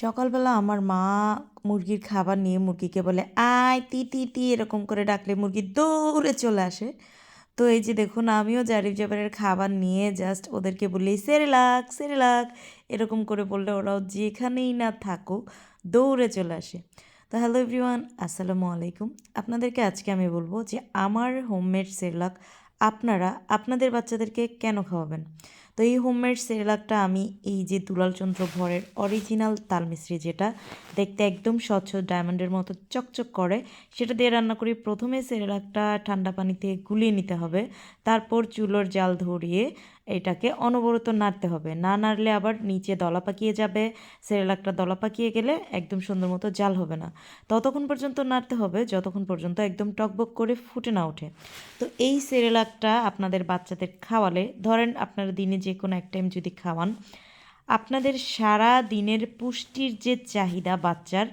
সকালবেলা আমার মা মুরগির খাবার নিয়ে মুরগিকে বলে, আয়, তি তি তি এরকম করে ডাকলে মুরগি দৌড়ে চলে আসে। তো এই যে দেখুন, আমিও জারিফ জাবারের খাবার নিয়ে জাস্ট ওদেরকে বলি সেরেলাক সেরেলাক এরকম করে বললে ওরাও যেখানেই না থাকুক দৌড়ে চলে আসে। তো হ্যালো এভরিওয়ান আসসালামু আলাইকুম। আপনাদেরকে আজকে আমি বলব যে আমার হোমমেড সেরেলাক আপনারা, আপনাদের বাচ্চাদেরকে কেন খাওয়াবেন? তো এই হোমমেড সেরেলাকটা আমি এই যে দুলালচন্দ্র ভরের অরিজিনাল তালমিস্ত্রি যেটা দেখতে একদম স্বচ্ছ ডায়মন্ডের মতো চকচক করে, সেটা দিয়ে রান্না করি। প্রথমে সেরেলাকটা ঠান্ডা পানিতে গুলিয়ে নিতে হবে। তারপর চুলোর জাল ধরিয়ে এটাকে অনবরত নাড়তে হবে। না নাড়লে আবার নিচে দলা পাকিয়ে যাবে। সেরেলাকটা দলা পাকিয়ে গেলে একদম সুন্দর মতো জাল হবে না। ততক্ষণ পর্যন্ত নাড়তে হবে, যতক্ষণ পর্যন্ত একদম টকবক করে ফুটে না ওঠে। তো এই সেরেলাকটা আপনাদের বাচ্চাদের খাওয়ালে, ধরেন আপনারা দিনে যে কোনো এক টাইম যদি খাওয়ান, আপনাদের সারা দিনের পুষ্টির যে চাহিদা বাচ্চার,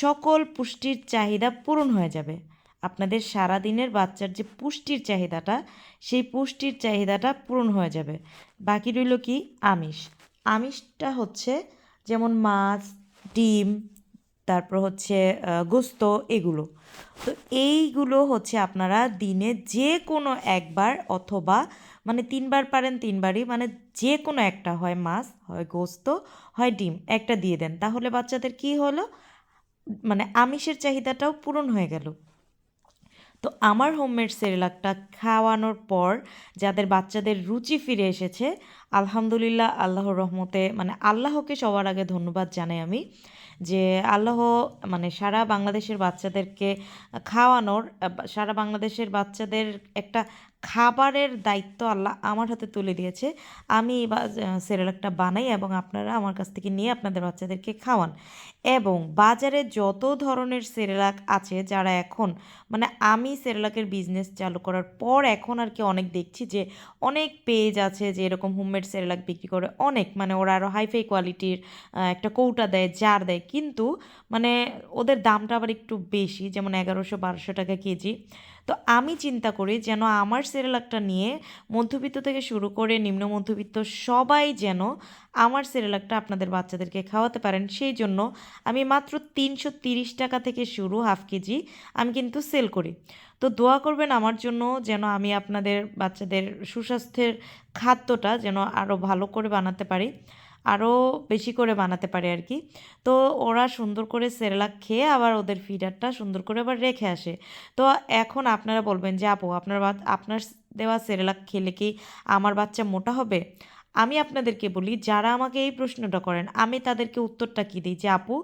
সকল পুষ্টির চাহিদা পূরণ হয়ে যাবে। আপনাদের সারা দিনের বাচ্চার যে পুষ্টির চাহিদাটা, সেই পুষ্টির চাহিদাটা পূরণ হয়ে যাবে। বাকি রইল কি? আমিষ। আমিষটা হচ্ছে যেমন মাছ, ডিম, তারপর হচ্ছে গোস্ত এগুলো। তো এইগুলো হচ্ছে আপনারা দিনে যে কোনো একবার অথবা মানে তিনবার পারেন, তিনবারই মানে যে কোনো একটা হয় মাছ, হয় গোস্ত, হয় ডিম, একটা দিয়ে দেন। তাহলে বাচ্চাদের কি হলো? মানে আমিষের চাহিদাটাও পূরণ হয়ে গেল। তো আমার হোমমেড সেরেলাকটা খাওয়ানোর পর যাদের বাচ্চাদের রুচি ফিরে এসেছে, আলহামদুলিল্লাহ আল্লাহর রহমতে মানে আল্লাহকে সবার আগে ধন্যবাদ জানাই আমি যে আল্লাহ মানে সারা বাংলাদেশের বাচ্চাদেরকে খাওয়ানোর সারা বাংলাদেশের বাচ্চাদের একটা খাবারের দায়িত্ব আল্লাহ আমার হাতে তুলে দিয়েছে। আমি সেরেলাকটা বানাই এবং আপনারা আমার কাছ থেকে নিয়ে আপনাদের বাচ্চাদেরকে খাওয়ান। এবং বাজারে যত ধরনের সেরেলাক আছে যারা এখন মানে আমি সেরেলাকের বিজনেস চালু করার পর এখন আর কি অনেক দেখছি যে অনেক পেজ আছে যে এরকম হোমমেড সেরেলাক বিক্রি করে অনেক মানে ওরা আরও হাইফাই কোয়ালিটির একটা কৌটা দেয় জার দেয়। কিন্তু মানে ওদের দামটা আবার একটু বেশি, যেমন এগারোশো বারোশো টাকা কেজি। তো আমি চিন্তা করি যেন আমার সেরেলাকটা নিয়ে মধ্যবিত্ত থেকে শুরু করে নিম্ন মধ্যবিত্ত সবাই যেন আমার সেরেলাকটা আপনাদের বাচ্চাদেরকে খাওয়াতে পারেন। সেই জন্য আমি মাত্র তিনশো তিরিশ টাকা থেকে শুরু, হাফ কেজি, আমি কিন্তু সেল করি। তো দোয়া করবেন আমার জন্য যেন আমি আপনাদের বাচ্চাদের সুস্বাস্থ্যের খাদ্যটা যেন আরও ভালো করে বানাতে পারি আরও বেশি করে বানাতে পারি আর কি। তো ওরা সুন্দর করে সেরেলাক খেয়ে আবার ওদের ফিডারটা সুন্দর করে আবার রেখে আসে। তো এখন আপনারা বলবেন যে, আপু, আপনার আপনার দেওয়া সেরেলাক খেলে কি আমার বাচ্চা মোটা হবে? আমি আপনাদেরকে বলি, যারা আমাকে এই প্রশ্নটা করেন, আমি তাদেরকে উত্তরটা কী দিই? যে, আপু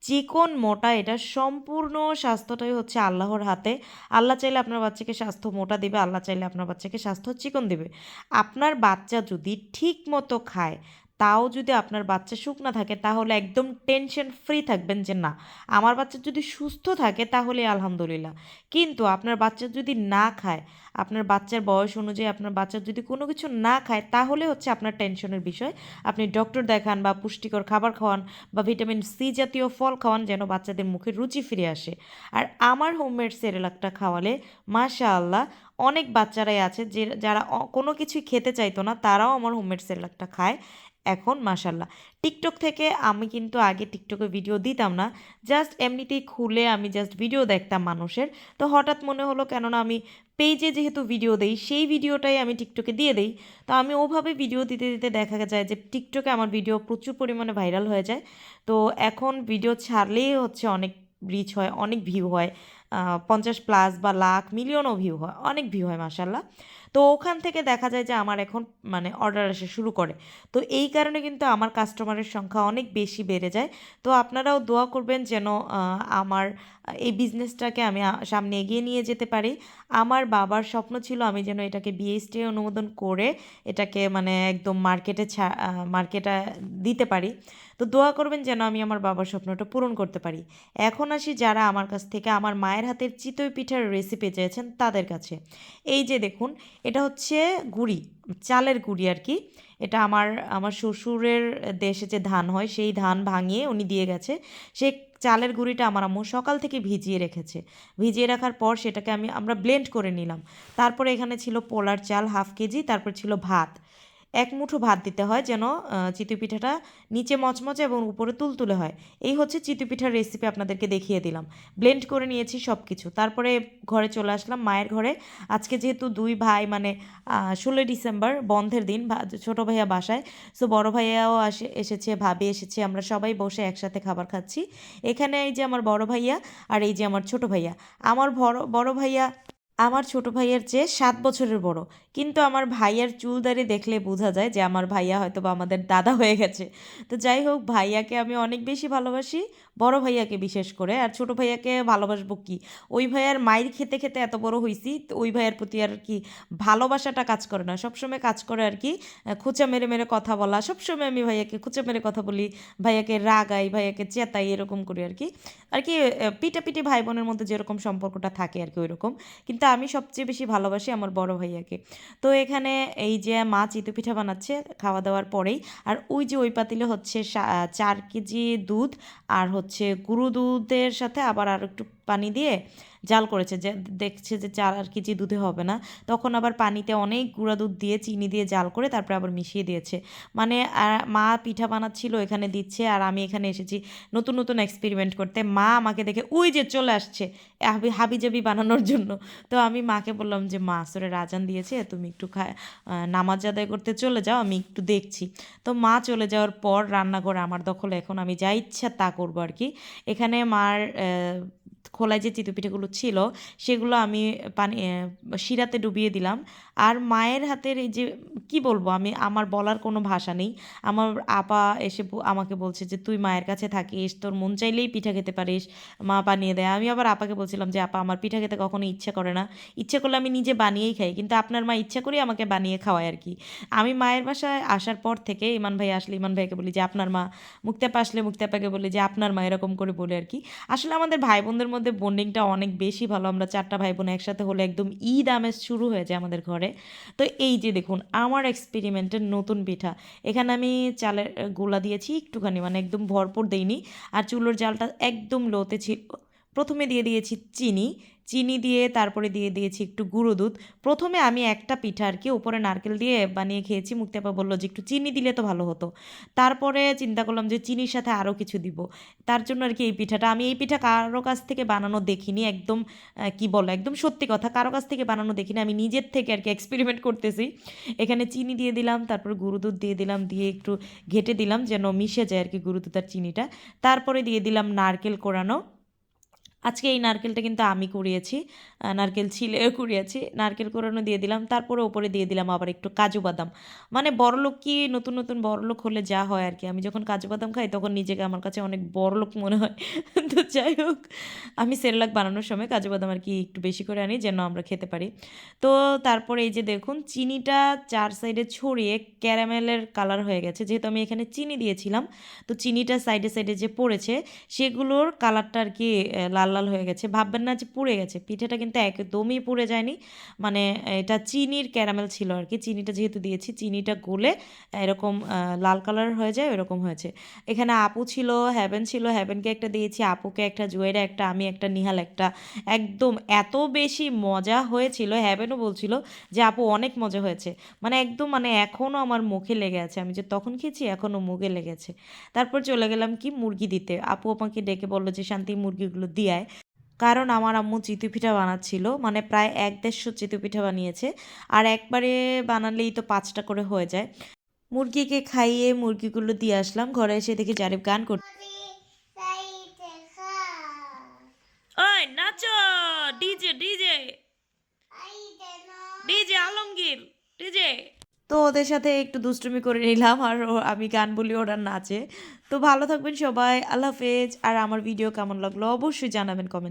চিকন মোটা, এটা সম্পূর্ণ স্বাস্থ্যটাই হচ্ছে আল্লাহর হাতে। আল্লাহ চাইলে আপনার বাচ্চাকে স্বাস্থ্য মোটা দেবে, আল্লাহ চাইলে আপনার বাচ্চাকে স্বাস্থ্য চিকন দেবে। আপনার বাচ্চা যদি ঠিক মতো খায় তাও যদি আপনার বাচ্চা শুকনা থাকে, তাহলে একদম টেনশন ফ্রি থাকবেন যে না, আমার বাচ্চা যদি সুস্থ থাকে তাহলে আলহামদুলিল্লাহ। কিন্তু আপনার বাচ্চা যদি না খায়, আপনার বাচ্চার বয়স অনুযায়ী আপনার বাচ্চা যদি কোনো কিছু না খায়, তাহলে হচ্ছে আপনার টেনশনের বিষয়। আপনি ডক্টর দেখান বা পুষ্টিকর খাবার খাওয়ান বা ভিটামিন সি জাতীয় ফল খাওয়ান যেন বাচ্চাদের মুখে রুচি ফিরে আসে। আর আমার হোমমেড সেরেলাকটা খাওয়ালে মাশা আল্লাহ অনেক বাচ্চারাই আছে যে, যারা কোনো কিছুই খেতে চাইতো না, তারাও আমার হোমমেড সেরেলাকটা খায়। এখন মাশাল্লাহ টিকটক থেকে আমি কিন্তু আগে টিকটকে ভিডিও দিতাম না। জাস্ট এমনিতেই খুলে আমি জাস্ট ভিডিও দেখতাম মানুষের। তো হঠাৎ মনে হলো কেননা আমি পেজে যেহেতু ভিডিও দেই, সেই ভিডিওটাই আমি টিকটকে দিয়ে দেই। তো আমি ওভাবে ভিডিও দিতে দিতে দেখা যায় যে টিকটকে আমার ভিডিও প্রচুর পরিমাণে ভাইরাল হয়ে যায়। তো এখন ভিডিও ছাড়লেই হচ্ছে অনেক রিচ হয়, অনেক ভিউ হয়। পঞ্চাশ প্লাস বা লাখ, মিলিয়নও ভিউ হয়, অনেক ভিউ হয় মাসাল্লাহ তো ওখান থেকে দেখা যায় যে আমার এখন মানে অর্ডার আসা শুরু করে। তো এই কারণে কিন্তু আমার কাস্টমারের সংখ্যা অনেক বেশি বেড়ে যায়। তো আপনারাও দোয়া করবেন যেন আমার এই বিজনেসটাকে আমি সামনে এগিয়ে নিয়ে যেতে পারি। আমার বাবার স্বপ্ন ছিল আমি যেন এটাকে বিএসটি অনুমোদন করে এটাকে মানে একদম মার্কেটে ছা মার্কেটে দিতে পারি। তো দোয়া করবেন যেন আমি আমার বাবার স্বপ্নটা পূরণ করতে পারি। এখন আসি যারা আমার কাছ থেকে আমার মায়ের হাতের চিতই পিঠার রেসিপি চেয়েছেন তাদের কাছে। এই যে দেখুন, এটা হচ্ছে গুড়ি, চালের গুড়ি আর কি। এটা আমার আমার শ্বশুরের দেশে যে ধান হয়, সেই ধান ভাঙিয়ে উনি দিয়ে গেছে। সেই চালের গুঁড়িটা আমার আম্মু সকাল থেকে ভিজিয়ে রেখেছে। ভিজিয়ে রাখার পর সেটাকে আমি, আমরা ব্লেন্ড করে নিলাম। তারপরে এখানে ছিল পোলার চাল হাফ কেজি, তারপর ছিল ভাত। এক মুঠো ভাত দিতে হয় যেন চিতই পিঠাটা নিচে মচমচে এবং উপরে তুলতুলে হয়। এই হচ্ছে চিতই পিঠার রেসিপি আপনাদেরকে দেখিয়ে দিলাম। ব্লেন্ড করে নিয়েছি সব কিছু তারপরে ঘরে চলে আসলাম মায়ের ঘরে। আজকে যেহেতু দুই ভাই মানে ষোলোই ডিসেম্বর, বন্ধের দিন ছোট ভাইয়া বাসায়। সো বড় ভাইয়াও আসে, এসেছে, ভাবি এসেছে, আমরা সবাই বসে একসাথে খাবার খাচ্ছি। এখানে এই যে আমার বড় ভাইয়া আর এই যে আমার ছোট ভাইয়া। আমার বড় বড় ভাইয়া, আমার ছোট ভাইয়ের চেয়ে সাত বছরের বড়। কিন্তু আমার ভাইয়ার চুল দাড়ি দেখলে বোঝা যায় যে আমার ভাইয়া হয়তো বা আমাদের দাদা হয়ে গেছে। তো যাই হোক, ভাইয়াকে আমি অনেক বেশি ভালোবাসি, বড় ভাইয়াকে বিশেষ করে। আর ছোট ভাইয়াকে ভালোবাসবো কি? ওই ভাইয়ার মায়ের খেতে খেতে এত বড় হয়েছি তো ওই ভাইয়ার প্রতি আর কি ভালোবাসাটা কাজ করে না। সবসময় কাজ করে আর কি খোঁচা মেরে মেরে কথা বলা। সবসময় আমি ভাইয়াকে খোঁচা মেরে কথা বলি, ভাইয়াকে রাগাই, ভাইয়াকে চেতাই এরকম করি আর কি। আর কি পিটাপিটি ভাই বোনের মধ্যে যেরকম সম্পর্কটা থাকে আর কি ওই রকম কিন্তু আমি সবচেয়ে বেশি ভালোবাসি আমার বড় ভাইয়াকে। তো এখানে এই যে মা চিতু পিঠা বানাচ্ছে খাওয়া দাওয়ার পরেই। আর ওই যে ওই পাতিলে হচ্ছে চার কেজি দুধ আর হচ্ছে গুঁড়ো দুধের সাথে আবার আর একটু পানি দিয়ে জাল করেছে যে দেখছে যে চার আর কেজি দুধে হবে না। তখন আবার পানিতে অনেক গুঁড়া দুধ দিয়ে চিনি দিয়ে জাল করে তারপরে আবার মিশিয়ে দিয়েছে। মানে মা পিঠা বানাচ্ছিল, এখানে দিচ্ছে আর আমি এখানে এসেছি নতুন নতুন এক্সপেরিমেন্ট করতে। মা আমাকে দেখে, ওই যে চলে আসছে হাবি, হাবিজাবি বানানোর জন্য। তো আমি মাকে বললাম যে, মা আসরে রাজান দিয়েছে, তুমি একটু নামাজ আদায় করতে চলে যাও, আমি একটু দেখছি। তো মা চলে যাওয়ার পর রান্নাঘর আমার দখলে। এখন আমি যা ইচ্ছা তা করব আর কি। এখানে মার খোলায় যে চিতু পিঠেগুলো ছিল, সেগুলো আমি পানি শিরাতে ডুবিয়ে দিলাম। আর মায়ের হাতের এই যে, কি বলব আমি, আমার বলার কোনো ভাষা নেই। আমার আপা এসে আমাকে বলছে যে, তুই মায়ের কাছে থাকিস, তোর মন চাইলেই পিঠা খেতে পারিস। মা বানিয়ে দেয়। আমি আবার আপাকে বলছিলাম যে, আপা, আমার পিঠা খেতে কখনো ইচ্ছে করে না। ইচ্ছে করলে আমি নিজে বানিয়েই খাই, কিন্তু আপনার মা ইচ্ছা করেই আমাকে বানিয়ে খাওয়ায় আর কি। আমি মায়ের বাসায় আসার পর থেকে ইমান ভাই আসলে, ইমান ভাইকে বলি যে, আপনার মা। মুক্তাপা আসলে মুক্তাপাকে বলি যে, আপনার মা, এরকম করে বলে আর কি। আসলে আমাদের ভাই বোনদের মধ্যে বন্ডিংটা অনেক বেশি ভালো। আমরা চারটা ভাই বোন একসাথে হলে একদম ঈদ আমেজ শুরু হয়ে যায় আমাদের ঘরে। তো এই যে দেখুন, আমার এক্সপেরিমেন্টের নতুন পিঠা। এখানে আমি চালের গোলা দিয়েছি একটুখানি মানে একদম ভরপুর দেইনি। আর চুলোর জালটা একদম লোতে ছিল প্রথমে দিয়ে দিয়েছি চিনি চিনি দিয়ে তারপরে দিয়ে দিয়েছি একটু গুঁড়ো দুধ। প্রথমে আমি একটা পিঠা আর কি উপরে নারকেল দিয়ে বানিয়ে খেয়েছি। মুক্তাপা বলল যে একটু চিনি দিলে তো ভালো হতো। তারপরে চিন্তা করলাম যে চিনির সাথে আরও কিছু দিব। তার জন্য আর কি এই পিঠাটা, আমি এই পিঠা কারও কাছ থেকে বানানো দেখিনি, একদম কি বলো, একদম সত্যি কথা, কারও কাছ থেকে বানানো দেখিনি। আমি নিজের থেকে আর কি এক্সপেরিমেন্ট করতেছি। এখানে চিনি দিয়ে দিলাম, তারপর গুঁড়ো দুধ দিয়ে দিলাম, দিয়ে একটু ঘেটে দিলাম যেন মিশে যায় আর কি গুঁড়ো দুধ আর চিনিটা। তারপরে দিয়ে দিলাম নারকেল কোরানো। আজকে এই নারকেলটা কিন্তু আমি কুড়িয়েছি নারকেল ছিলে কুড়িয়েছি, নারকেল কোরানো দিয়ে দিলাম, তারপরে ওপরে দিয়ে দিলাম আবার একটু কাজু বাদাম। মানে বড়লোক কি নতুন নতুন বড়লোক হলে যা হয় আর কি, আমি যখন কাজু বাদাম খাই তখন নিজেকে আমার কাছে অনেক বড়লোক মনে হয়। তো যাই হোক, আমি সেরেলাক বানানোর সময় কাজু বাদাম আর কি একটু বেশি করে আনি যেন আমরা খেতে পারি। তো তারপরে এই যে দেখুন, চিনিটা চার সাইডে ছড়িয়ে ক্যারামেলের কালার হয়ে গেছে, যেহেতু আমি এখানে চিনি দিয়েছিলাম, তো চিনিটা সাইডে সাইডে যে পড়েছে, সেগুলোর কালারটা আর কি লাল লাল হয়ে গেছে। ভাববেন না যে পুড়ে গেছে। পিঠেটা কিন্তু একদমই পুড়ে যায়নি। মানে এটা চিনির ক্যারামেল ছিল আর কি। চিনিটা যেহেতু দিয়েছি, চিনিটা গলে এরকম লাল কালার হয়ে যায় এরকম হয়েছে। এখানে আপু ছিল, হ্যাভেন ছিল, হ্যাভেনকে একটা দিয়েছি, আপুকে একটা, জুয়েরা একটা, আমি একটা, নিহাল একটা। একদম এত বেশি মজা হয়েছিল, হ্যাভেনও বলছিল যে, আপু, অনেক মজা হয়েছে। মানে একদম মানে এখনও আমার মুখে লেগে আছে। আমি যে তখন খেয়েছি এখনও মুখে লেগেছে তারপর চলে গেলাম কি, মুরগি দিতে। আপু আমাকে ডেকে বলল যে, শান্তি, মুরগিগুলো দিয়ায় কারণ আমার আম্মু চিতু পিঠা বানাচ্ছিল মানে প্রায় এক দেড়শো চিতু পিঠা বানিয়েছে। আর একবারে বানালেই তো পাঁচটা করে হয়ে যায়। মুরগিকে খাইয়ে মুরগিগুলো দিয়ে আসলাম, ঘরে এসে দেখি জারিফ গান করতে ওই আলমগীর তো ওদের সাথে একটু দুষ্টুমি করে নিলাম, আর আমি গান বলি, ওরা নাচে। তো ভালো থাকবেন সবাই, আল্লাহ হাফেজ। আর আমার ভিডিও কেমন লাগল অবশ্যই জানাবেন কমেন্ট